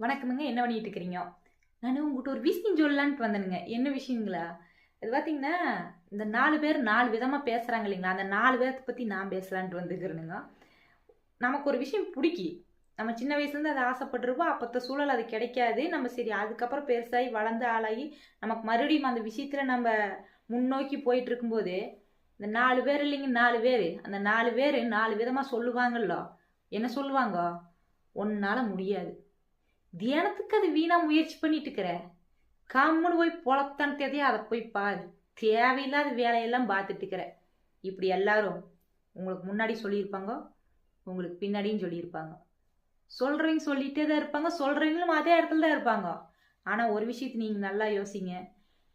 வணக்கமுங்க. என்ன பண்ணிட்டு இருக்கிறீங்க நான் உங்கள்கிட்ட ஒரு விஷயம் சொல்லலான்ட்டு வந்தேனுங்க. என்ன விஷயங்களா? அது பார்த்தீங்கன்னா இந்த நாலு பேர் நாலு விதமாக பேசுகிறாங்க இல்லைங்களா? அந்த நாலு பேர்த்த பற்றி நான் பேசலான்ட்டு வந்துக்கிறேனுங்க நமக்கு ஒரு விஷயம் பிடிக்கி. நம்ம சின்ன வயசுலேருந்து அதை ஆசைப்பட்டிருப்போம். அப்போத்த சூழல் அது கிடைக்காது. நம்ம சரி அதுக்கப்புறம் பெருசாகி வளர்ந்து ஆளாகி நமக்கு மறுபடியும் அந்த விஷயத்தில் நம்ம முன்னோக்கி போயிட்டு இருக்கும்போது இந்த நாலு பேர் இல்லைங்க நாலு பேர். அந்த நாலு பேர் நாலு விதமாக சொல்லுவாங்கல்ல? என்ன சொல்லுவாங்க? உன்னால் முடியாது. தியானத்துக்கு அது வீணா முயற்சி பண்ணிட்டு இருக்கிற கம்முன்னு போய் பொழத்தான் தேதையா அதை போய் பாரு. தேவையில்லாத வேலையெல்லாம் பார்த்துட்டு இருக்கிற இப்படி எல்லாரும் உங்களுக்கு முன்னாடி சொல்லியிருப்பாங்க உங்களுக்கு பின்னாடியும் சொல்லியிருப்பாங்க. சொல்கிறவங்க சொல்லிகிட்டே தான் இருப்பாங்க சொல்கிறவங்களும் அதே இடத்துல தான் இருப்பாங்க. ஆனால் ஒரு விஷயத்தை நீங்கள் நல்லா யோசிங்க.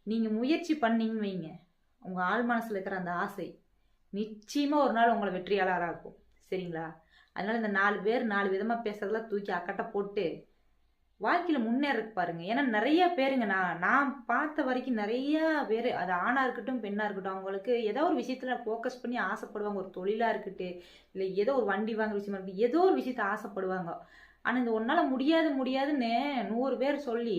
நீங்கள் முயற்சி பண்ணீங்கன்னு வைங்க. உங்கள் ஆள் மனசில் இருக்கிற அந்த ஆசை நிச்சயமாக ஒரு நாள் உங்களை வெற்றியாளராக இருக்கும். சரிங்களா? அதனால் இந்த நாலு பேர் நாலு விதமாக பேசுறதெல்லாம் தூக்கி அக்கட்டை போட்டு வாழ்க்கையில் முன்னேறக்கு பாருங்க. ஏன்னா நிறைய பேருங்க நான் நான் பார்த்த வரைக்கும் நிறைய பேர் அது ஆணாக இருக்கட்டும் பெண்ணாக இருக்கட்டும் அவங்களுக்கு ஏதோ ஒரு விஷயத்தில் ஃபோக்கஸ் பண்ணி ஆசைப்படுவாங்க. ஒரு தொழிலாக இருக்கட்டும் இல்லை ஏதோ ஒரு வண்டி வாங்குற விஷயமா இருக்கட்டும் ஏதோ ஒரு விஷயத்த ஆசைப்படுவாங்க. ஆனால் இந்த ஒன்றால் முடியாது முடியாதுன்னு நூறு பேர் சொல்லி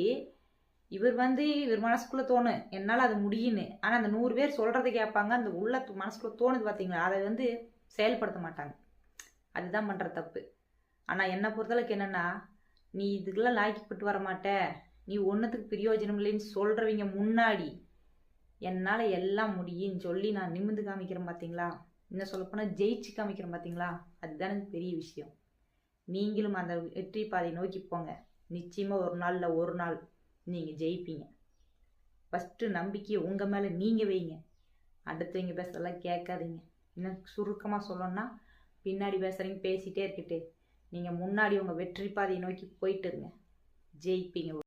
இவர் வந்து இவர் மனசுக்குள்ளே தோணும் என்னால் அது முடியும்னு. ஆனால் அந்த நூறு பேர் சொல்கிறத கேட்பாங்க. அந்த உள்ள மனசுக்குள்ளே தோணுது பார்த்தீங்களா அதை வந்து செயல்படுத்த மாட்டாங்க. அதுதான் பண்ணுற தப்பு. ஆனால் என்னை பொறுத்தளவுக்கு என்னென்னா நீ இதுக்கெல்லாம் லாய்க்கப்பட்டு வர மாட்ட. நீ ஒன்றுத்துக்கு பிரயோஜனம் இல்லைன்னு சொல்கிறவங்க முன்னாடி என்னால் எல்லாம் முடியும்னு சொல்லி நான் நிமிந்து காமிக்கிறேன் பார்த்தீங்களா இன்னும் சொல்லப்போனால் ஜெயிச்சு காமிக்கிறேன் பார்த்தீங்களா அதுதான் எனக்கு பெரிய விஷயம். நீங்களும் அந்த வெற்றி பாதை நோக்கி போங்க. நிச்சயமாக ஒரு நாளில் ஒரு நாள் நீங்கள் ஜெயிப்பீங்க. ஃபஸ்ட்டு நம்பிக்கையை உங்கள் மேலே நீங்கள் வைங்க. அடுத்தவங்க பேசுறதெல்லாம் கேட்காதீங்க. இன்னும் சுருக்கமாக சொல்லணும்னா பின்னாடி பேசுகிறீங்க பேசிகிட்டே இருக்கட்டே நீங்கள் முன்னாடி உங்கள் வெற்றி பாதையை நோக்கி போயிட்டுருங்க ஜெயிப்பீங்க.